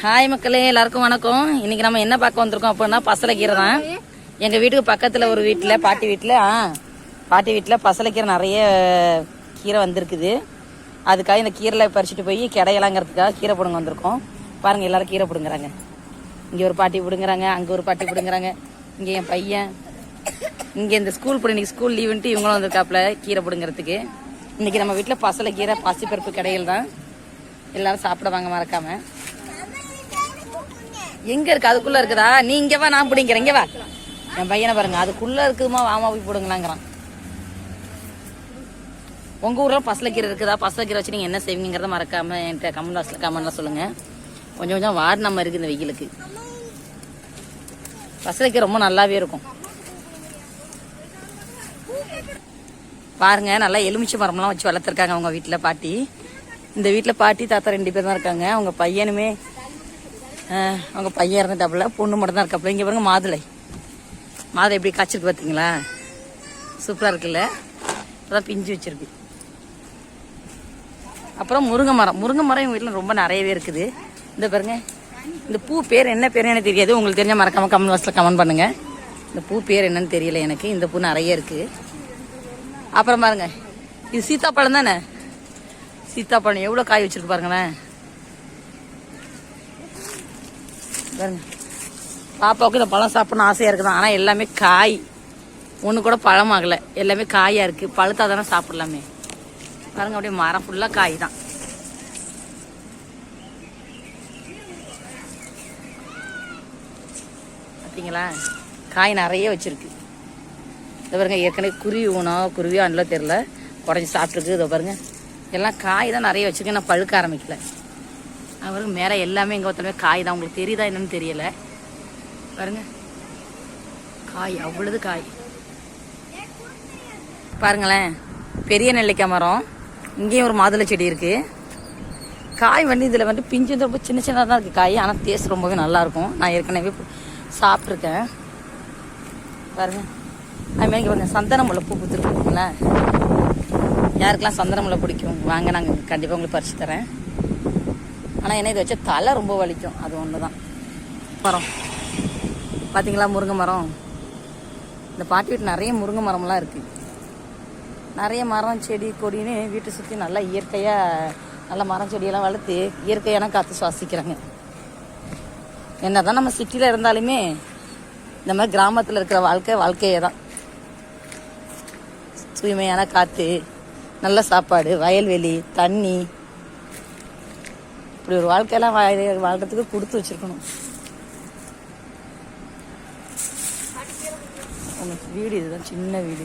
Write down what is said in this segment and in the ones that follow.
Hi மக்களே எல்லாருக்கும் வணக்கம். இன்னைக்கு நம்ம என்ன பார்க்க வந்திருக்கோம் அப்படின்னா பசலைக்கீரை தான். எங்க வீட்டுக்கு பக்கத்துல ஒரு வீட்டுல பாட்டி வீட்டுல ஆ பாட்டி வீட்டுல பசலைக்கீரை நிறைய கீரை வந்திருக்குது. அதுக்காக இந்த கீரைல பறிச்சுட்டு போய் கிடையலாங்கிறதுக்காக கீரை பிடுங்க வந்திருக்கோம். பாருங்க எல்லாரும் கீரை பிடுங்குறாங்க. இங்க ஒரு பாட்டி பிடுங்குறாங்க அங்க ஒரு பாட்டி பிடுங்குறாங்க. இங்க என் பையன். இங்க இந்த ஸ்கூல் போய் இன்னைக்கு ஸ்கூல் லீவுன்ட்டு இவங்களும் வந்திருக்காப்புல கீரை பிடுங்குறதுக்கு. இன்னைக்கு நம்ம வீட்டுல பசலைக்கீரை பாசிப்பருப்பு கடையில் தான். எல்லாரும் சாப்பிட வாங்க மறக்காம. எங்க இருக்கு? அதுக்குள்ள இருக்குதா? நீ இங்க வா நான் பிடிங்கிறேன் இங்க வா. என் பையனை பாருங்க. அதுக்குள்ள இருக்குதுமா? வாமா போய் போடுங்களாங்கிறான் உங்க ஊர்ல பசலக்கீரை இருக்குதா? பசலக்கீரை வச்சு நீங்க என்ன செய்வீங்கிறத மறக்காம என்கிட்ட கமெண்ட் பாக்ஸ்ல கமெண்ட்லாம் சொல்லுங்க. கொஞ்சம் கொஞ்சம் வார் நம்ம இருக்கு இந்த வெயிலுக்கு. பசலக்கீரை ரொம்ப நல்லாவே இருக்கும். பாருங்க நல்லா எலுமிச்சை மரம்லாம் வச்சு வளர்த்துருக்காங்க அவங்க வீட்டில் பாட்டி. இந்த வீட்டில் பாட்டி தாத்தா ரெண்டு பேர் தான் இருக்காங்க. அவங்க பையனுமே அவங்க பையன் இறந்துட்டாப்புல பொண்ணு மட்டும் தான் இருக்காப்புல. இங்கே பாருங்க மாதுளை. மாதுளை எப்படி காய்ச்சிருக்கு பார்த்தீங்களா சூப்பராக இருக்குல்ல? அதான் பிஞ்சு வச்சிருக்கு. அப்புறம் முருங்கை மரம். முருங்கை மரம் எங்கள் வீட்டில் ரொம்ப நிறையவே இருக்குது. இந்த பாருங்க இந்த பூ பேர் என்ன பேர் எனக்கு தெரியாது. உங்களுக்கு தெரிஞ்ச மறக்காம கமெண்ட் பாக்ஸில் கமெண்ட் பண்ணுங்க. இந்த பூ பேர் என்னன்னு தெரியல எனக்கு. இந்த பூ நிறைய இருக்கு. அப்புறம் பாருங்க இது சீத்தாப்பழம் தானே? சீத்தாப்பழம் எவ்வளோ காய் வச்சிருக்கு பாருங்களேன். பாருங்க. பாப்பாவுக்கு இந்த பழம் சாப்பிடணும் ஆசையாக இருக்குதான். ஆனால் எல்லாமே காய். ஒன்று கூட பழமாகலை எல்லாமே காயாக இருக்குது பழுத்தா தானே சாப்பிட்லாமே. பாருங்க அப்படியே மரம் ஃபுல்லாக காய் தான் பார்த்தீங்களா காய் நிறைய வச்சுருக்கு. இதை பாருங்க ஏற்கனவே குருவி ஊனோ குருவியோ அண்டலோ தெரில உடஞ்சி சாப்பிட்ருக்கு இதை பாருங்க. எல்லாம் காய் தான் நிறைய வச்சுருக்கு. நான் பழுக்க ஆரம்பிக்கல. அவருக்கு மேலே எல்லாமே எங்கே ஒருத்தமே காய் தான். உங்களுக்கு தெரியுதா என்னன்னு தெரியலை. பாருங்க. காய் அவ்வளவு காய். பாருங்களேன். பெரிய நெல்லிக்காய் மரம். இங்கேயும் ஒரு மாதுளை செடி இருக்குது காய் வந்து இதில் வந்து பிஞ்சு வந்து ரொம்ப சின்ன சின்னதாக தான் இருக்குது காய். ஆனால் டேஸ்ட் ரொம்பவே நல்லாயிருக்கும் நான் ஏற்கனவே சாப்பிட்ருக்கேன் பாருங்க. அதுமாதிரி இங்கே பாருங்க. சந்தன முல்லை பூ பூத்துருக்குங்களா யாருக்கெல்லாம் சந்தன முல்லை பிடிக்கும்? வாங்க நாங்கள் கண்டிப்பாக உங்களுக்கு பறிச்சு தரேன். ஆனால் என்ன இதை வச்சா தலை ரொம்ப வலிக்கும். அது ஒன்று தான் மரம். பார்த்தீங்களா முருங்கை மரம்? இந்த பாட்டி வீட்டு நிறைய முருங்கை மரம்லாம் இருக்குது நிறைய மரம் செடி கொடின்னு வீட்டை சுற்றி நல்லா இயற்கையாக நல்ல மரம் செடியெல்லாம் வளர்த்து இயற்கையான காற்று சுவாசிக்கிறாங்க. என்ன தான் நம்ம சிட்டியில் இருந்தாலுமே இந்த மாதிரி கிராமத்தில் இருக்கிற வாழ்க்கை வாழ்க்கையே தான் தூய்மையான காற்று நல்ல சாப்பாடு வயல்வெளி தண்ணி இப்படி ஒரு வாழ்க்கையெல்லாம் வாழ வாழ்றதுக்கு கொடுத்து வச்சிருக்கணும். வீடு இதுதான் சின்ன வீடு.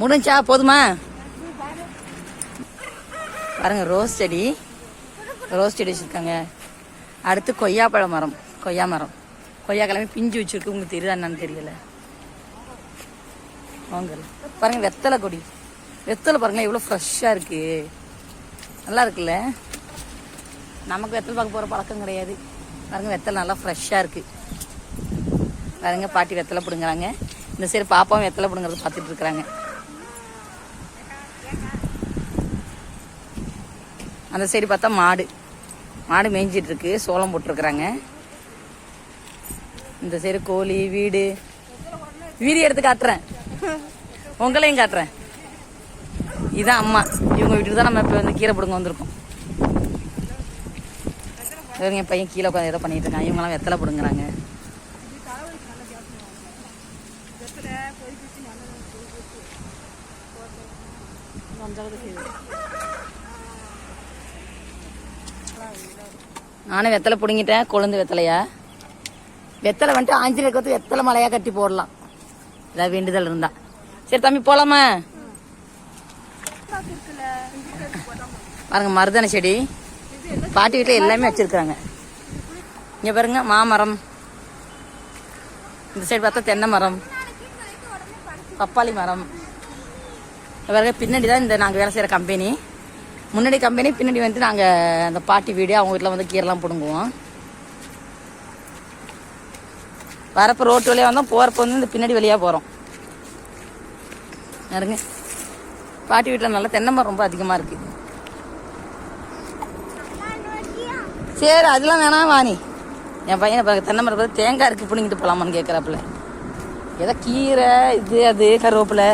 முடிஞ்சா போதுமா? பாருங்க ரோஸ் செடி. ரோஸ் செடி வச்சுருக்காங்க. அடுத்து கொய்யாப்பழ மரம் கொய்யா மரம். கொய்யா கிழமை பிஞ்சு வச்சுருக்கு. உங்களுக்கு தெரியுதா என்னன்னு தெரியல. வாங்க. பாருங்க வெத்தலை கொடி. வெத்தலை பாருங்க எவ்வளோ ஃப்ரெஷ்ஷாக இருக்குது நல்லா இருக்குல்ல நமக்கு வெத்தலை பார்க்க போகிற பழக்கம் கிடையாது. பாருங்க வெத்தல் நல்லா ஃப்ரெஷ்ஷாக இருக்குது பாருங்க பாட்டி வெத்தலை பிடுங்குறாங்க. இந்த சைடு பாப்பாவும் வெத்தலை பிடுங்குறது பார்த்துட்டு இருக்கிறாங்க அந்த சைடு பார்த்தா மாடு. மாடு மேய்ஞ்சிட்டு இருக்கு. சோளம் போட்டிருக்கிறாங்க. இந்த சைடு கோழி வீடு. வீடு எடுத்து காட்டுறேன். உங்களையும் காட்டுறேன். இதான் அம்மா. இவங்க வீட்டுக்கு தான் நம்ம இப்போ வந்து கீரை பிடுங்க வந்திருக்கோம். இவங்க என் பையன் கீழே உட்காந்து ஏதோ பண்ணிட்டு இருக்காங்க இவங்கெல்லாம் வெத்தலை பிடுங்குறாங்க. நானும் வெத்தலை பிடுங்கிட்டேன். கொழுந்து வெத்தலையா? வெத்தலை வந்துட்டு ஆஞ்சநேயர் வந்து வெத்தலை மலையா கட்டி போடலாம். ஏதாவது வேண்டுதல் இருந்தா. சரி தம்பி போலாமா? பாருங்க மருதாணி செடி. பாட்டி வீட்டில் எல்லாமே வச்சுருக்குறாங்க. இங்கே பாருங்க மாமரம். இந்த சைடு பார்த்தா தென்னை மரம். பப்பாளி மரம். பாருங்க பின்னாடி தான் இந்த நாங்கள் வேலை செய்கிற கம்பெனி முன்னாடி கம்பெனி பின்னாடி வந்து நாங்கள் அந்த பாட்டி வீடு அவங்க வீட்டில் வந்து கீரைலாம் பிடுங்குவோம். வரப்போ ரோட்டு வழியாக வந்தோம் போகிறப்ப வந்து இந்த பின்னாடி வழியாக போகிறோம் பாருங்க. பாட்டி வீட்டில் நல்லா தென்னை மரம் ரொம்ப அதிகமாக இருக்குது சரி அதெல்லாம் வேணாம் வாணி. என் பையனை பார்க்க தென்னை மரம் பார்த்து தேங்காய் இருக்குது பிடிங்கிட்டு போகலாமான்னு கேட்குறாப்புல ஏதோ கீரை இது அது கருவேப்பிலை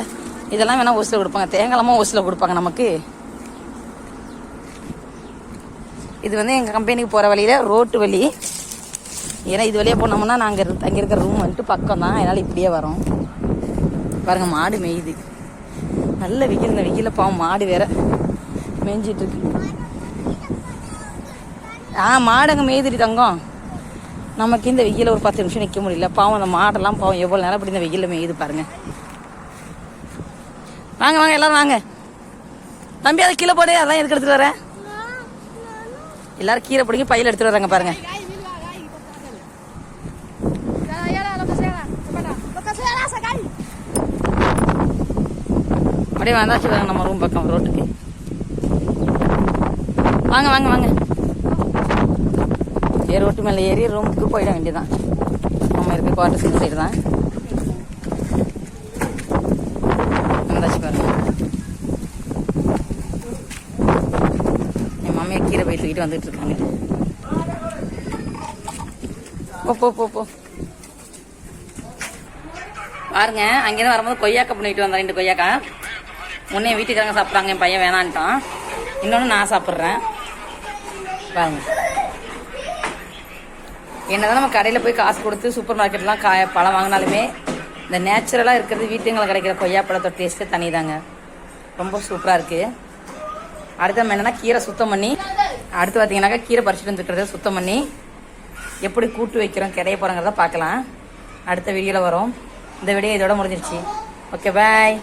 இதெல்லாம் வேணால் ஓசில் கொடுப்பாங்க. தேங்காயெல்லாமா ஓசில் கொடுப்பாங்க நமக்கு. இது வந்து எங்கள் கம்பெனிக்கு போகிற வழியில் ரோட்டு வழி. ஏன்னா இது வழியாக போனோம்னா நாங்கள் தங்கியிருக்கிற இருக்கிற ரூம் வந்துட்டு பக்கம் தான் அதனால் இப்படியே வரோம். பாருங்கள் மாடு மேயுது. நல்ல வெயில் இந்த வெயிலில் பாவம் மாடு வேற மேய்ஞ்சிட்டு இருக்கு ஆ மாடங்க அங்கே மேய்துடி தங்கம். நமக்கு இந்த வெயில ஒரு பத்து நிமிஷம் நிற்க முடியல. பாவம் அந்த மாடெல்லாம் பாவம் எவ்வளோ நேரம் அப்படி இந்த வெயிலில் மேயுது பாருங்க. வாங்க வாங்க எல்லாரும் வாங்க. தம்பி அதை கீழே போடு அதான் எதுக்கு எடுத்துட்டு வரேன் எல்லாரும் கீரை பிடிங்க பையில எடுத்துட்டு வராங்க பாருங்க. அப்படியே வந்தாச்சு வாங்க நம்ம ரூம் பக்கம் ரோட்டுக்கு வாங்க வாங்க வாங்க. ஏ ரோட்டு மேலே ஏறி ரூமுக்கு போயிட வேண்டியதான் நம்ம இருக்க குவார்டர்ஸ் இந்த சைடு தான் வந்தாச்சு பாருங்க. என் மாமியை கீரை போய் தூக்கிட்டு வந்துட்டு இருக்காங்க. போ போ போ பாருங்க அங்கேருந்து வரும்போது கொய்யாக்கா பண்ணிட்டு வந்தேன் ரெண்டு கொய்யாக்கா. முன்னே என் வீட்டுக்காரங்க சாப்பிட்றாங்க என் பையன் வேணான்ட்டான். இன்னொன்று நான் சாப்பிட்றேன். பாருங்க. என்னதான் நம்ம கடையில் போய் காசு கொடுத்து சூப்பர் மார்க்கெட்லாம் காய பழம் வாங்கினாலுமே இந்த நேச்சுரலாக இருக்கிறது வீட்டுங்களை கிடைக்கிற கொய்யா பழத்தோட டேஸ்ட்டே தனி தாங்க ரொம்ப சூப்பராக இருக்குது அடுத்து நம்ம என்னன்னா கீரை சுத்தம் பண்ணி அடுத்து பார்த்தீங்கன்னாக்கா கீரை பறிச்சுட்டு வந்துருக்கிறத சுத்தம் பண்ணி எப்படி கூட்டு வைக்கிறோம் கிடைய போகிறோங்கிறத பார்க்கலாம். அடுத்த வீடியோவில் வரும். இந்த வீடியோ இதோட முடிஞ்சிருச்சு. Okay bye